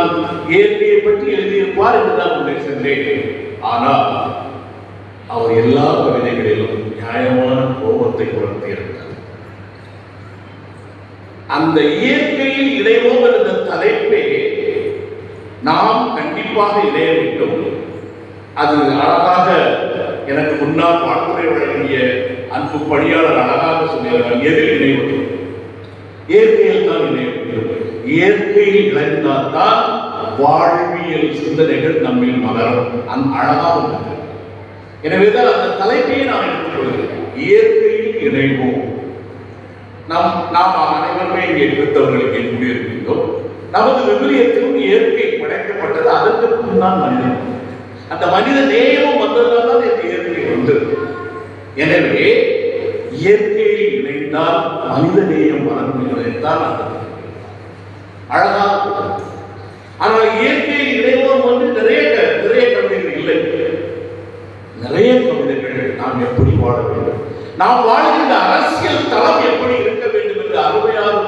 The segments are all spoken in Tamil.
நான் இயற்கையை பற்றி எழுதியிருப்பார் என்றுதான் உள்ளே சென்றேன் ஆனால் அவர் எல்லா கவிதைகளிலும் நியாயமான கோபத்தை உணர்த்தியிருக்கிறார் அந்த இயற்கையில் இணைவோம் என்ற தலைப்பே நாம் கண்டிப்பாக இணைய வேண்டும். அது அழகாக எனக்கு முன்னால் வாழ்த்துறை வழங்கிய அன்பு பணியாளர் அழகாக சொன்னார். எதில் இணைவது. இயற்கையில் தான் இணைய இயற்கையில் இணைந்தால்தான் வாழ்வியல் சிந்தனைகள் நம்மில் மலரும். அந்த அழகாக உள்ளது. எனவேதான் அந்த தலைப்பையை நான் எடுத்துக்கொள்கிறேன் இயற்கையில் இணைவோம். நாம் நாம் அனைவருமே இங்கே கிறிஸ்தவர்களுக்கு கூடியிருக்கின்றோம் நமது விவிலியத்திலும் இயற்கை படைக்கப்பட்டது. அதற்கு முன்னால் மனிதன். அந்த மனித நேயமும் வந்ததுனால தான் இந்த இயற்கை வந்தது எனவே இயற்கையில் இணைந்தால் மனித நேயம் வளர்ந்துதான் அந்த அழகாக ஆனால் இயற்கையில் இணைவோம் வந்து நிறைய க- நிறைய கவிதைகள் இல்லை. நிறைய கவிதைகள் நாம் எப்படி வாழ வேண்டும்? நாம் வாழ்கின்ற அரசியல் தளம் எப்படி இருக்க வேண்டும் என்று அருமையாக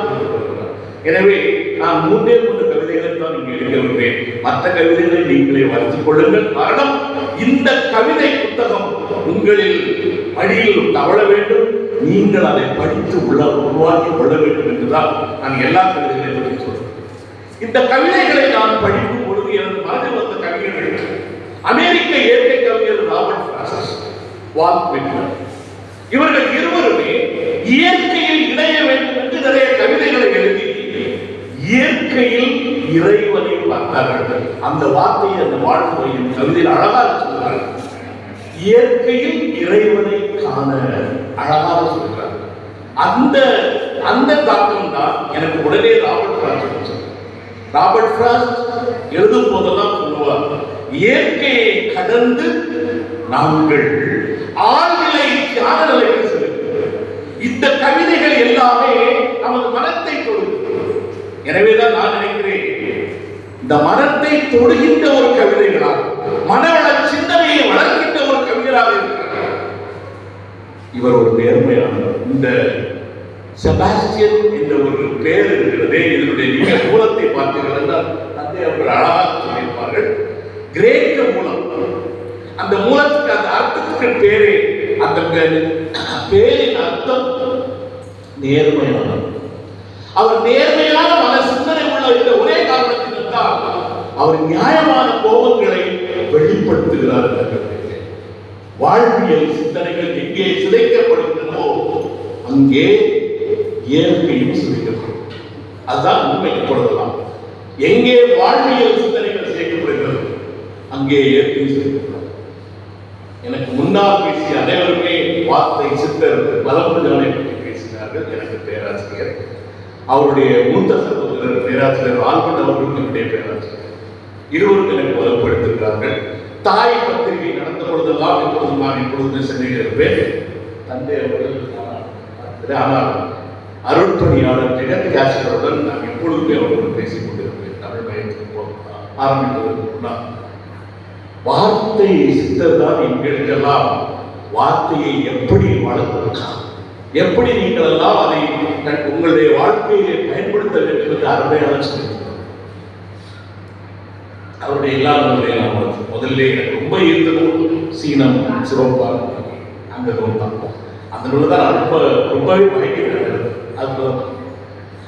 எனவே நான் மூன்றே மூன்று கவிதைகளை தான் இங்கே எழுதியிருக்கிறேன் மற்ற கவிதைகளை நீங்களே வளர்த்துக் கொள்ளுங்கள். காரணம் இந்த கவிதை புத்தகம் உங்களில் அடியில் தவழ வேண்டும். நீங்கள் அதை படித்து உள்ள உருவாக்கி கொள்ள வேண்டும் என்றுதான் நான் எல்லா கவிதைகளையும் பற்றி இந்த கவிதைகளை நான் படிக்கும் பொழுது எனது மனதில் வந்த கவிஞர்கள் அமெரிக்க இயற்கை கவிஞர் ராபர்ட் பிராசஸ் வால்ட் இவர்கள் இருவருமே இயற்கையில் இணைய வேண்டும் என்று நிறைய கவிதைகளை எழுதி இயற்கையில் இறைவனை பார்த்தார்கள். அந்த வார்த்தையை அந்த வாழ்க்கையின் கவிதையில் அழகாக சொல்கிறார்கள் இயற்கையில் இறைவனை காண அழகாக சொல்கிறார் அந்த அந்த தாக்கம் தான் எனக்கு உடனே ராபர்ட் பிரான்ஸ் ராபர்ட் பிரான்ஸ் எழுதும் போதெல்லாம் சொல்லுவார் இயற்கையை கடந்து நாங்கள் ஆழ்நிலை தியான நிலைக்கு செல்கிறோம் இந்த கவிதைகள் எல்லாமே நமது மனத்தை தொடுகிறது எனவேதான் நான் நினைக்கிறேன் இந்த மனத்தை தொடுகின்ற ஒரு கவிதைகளாக மனவள சிந்தனையை வளர்க்கின்ற ஒரு கவிஞராக இருக்கிறார். இவர் ஒரு நேர்மையானவர். இந்த செபாஸ்டியன் என்ற தந்தை அழகாக சொல்லியிருப்பார்கள். கிரேக்க மூலம். அந்த மூலத்துக்கு அந்த அர்த்தத்துக்கு பேரே அந்த பேரின் அர்த்தம் நேர்மையான அவர் நேர்மையான மன சிந்தனை உள்ள இந்த ஒரே காரணத்தினால் அவர் நியாயமான கோபங்களை வெளிப்படுத்துகிறார் வாழ்வியல் சிந்தனைகள் எங்கே சிதைக்கப்படுகின்றனோ அங்கே இயற்கையும் சிதைக்கப்படும் அதுதான் உண்மைக்கு எங்கே வாழ்வியல் சிந்தனைகள் சிதைக்கப்படுகிறது அங்கே இயற்கையும் சிதைக்கப்படும் எனக்கு முன்னால் பேசிய அனைவருமே வார்த்தை சித்தர் பலமுடியானை பற்றி பேசினார்கள் எனக்கு பேராசிரியர். அவருடைய மூத்த சகோதரர் பேராசிரியர் ஆல்பர்ட் அவர்களும் என்னுடைய பேராசிரியர். இருவரும் எனக்கு வலுப்படுத்துகிறார்கள் தாய் பத்திரிகை நடந்த பொழுதெல்லாம் இப்பொழுது நான் இப்பொழுது சென்னையில் இருப்பேன். தந்தை அவர்கள் ஆனால் அருட்பணியாளர் ஜெகத் யாசகருடன் நான் எப்பொழுதுமே அவர்களுடன் பேசிக் கொண்டிருப்பேன். தமிழ் பயணத்துக்கு போ ஆரம்பிப்பதற்கு முன்னால் வார்த்தை சித்தர் தான் எங்களுக்கெல்லாம். வார்த்தையை எப்படி வளர்க்கலாம் எப்படி நீங்கள் எல்லாம் அதை உங்களுடைய வாழ்க்கையிலே பயன்படுத்த வேண்டும் என்று அருமையான சொல்லியிருக்கிறார் அவருடைய எல்லா நூல்களையும் நான் முதல்ல எனக்கு ரொம்ப ஈர்த்த சீனம் சிவப்பால் அந்த நூல் தான். அந்த நூல் தான் ரொம்ப ரொம்பவே மயக்கிறது அது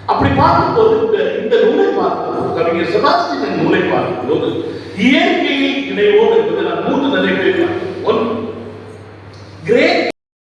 அப்படி பார்க்கும்போது இந்த இந்த நூலை பார்க்கும்போது கவிஞர் செபாஸ்டியன் நூலை பார்க்கும்போது இயற்கையில் இணைவோடு என்பது நான் மூன்று நிலைகளில் ஒன்று